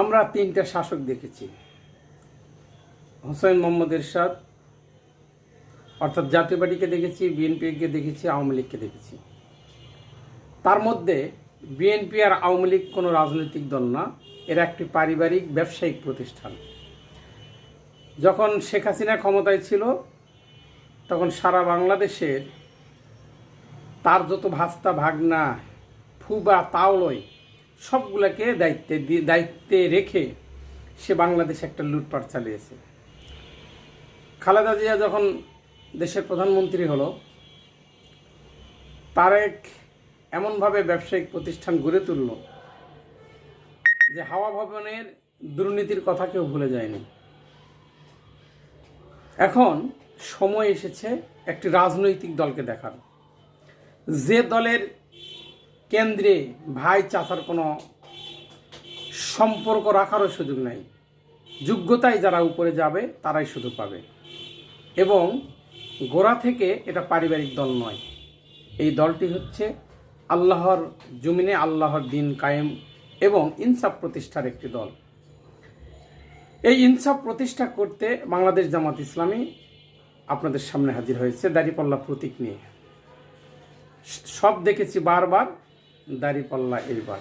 আমরা তিনটা শাসক দেখেছি। হোসেন মোহাম্মদ এরশাদ, অর্থাৎ জাতীয় পার্টিকে দেখেছি, বিএনপিকে দেখেছি, আওয়ামী লীগকে দেখেছি। তার মধ্যে বিএনপি আর আওয়ামী লীগ কোনো রাজনৈতিক দল না, এরা একটি পারিবারিক ব্যবসায়িক প্রতিষ্ঠান। যখন শেখ হাসিনা ক্ষমতায় ছিল, তখন সারা বাংলাদেশের তার যত ভাস্তা, ভাগনা, ফুবা, তাওলই সবগুলোকে দায়িত্বে দিয়ে দায়িত্বে রেখে সে বাংলাদেশে একটা লুটপাট চালিয়েছে। খালেদা জিয়া যখন দেশের প্রধানমন্ত্রী হলো তারেক এমনভাবে ব্যবসায়িক প্রতিষ্ঠান গড়ে তুলল যে হাওয়া ভবনের দুর্নীতির কথা কেউ ভুলে যায়নি। এখন সময় এসেছে একটি রাজনৈতিক দলকে দেখার। যে দলের কেন্দ্রে ভাই চাচার কোনো সম্পর্ক রাখারও সুযোগ নাই। যোগ্যতায় যারা উপরে যাবে, তারাই সুযোগ পাবে। এবং গোড়া থেকে এটা পারিবারিক দল নয়। এই দলটি হচ্ছে আল্লাহর জমিনে আল্লাহর দিন কায়েম এবং ইনসাফ প্রতিষ্ঠার একটি দল। এই ইনসাফ প্রতিষ্ঠা করতে বাংলাদেশ জামাত ইসলামী আপনাদের সামনে হাজির হয়েছে, দাড়িপাল্লা প্রতীক নিয়ে। সব দেখেছি বারবার দাড়িপাল্লা এইবার।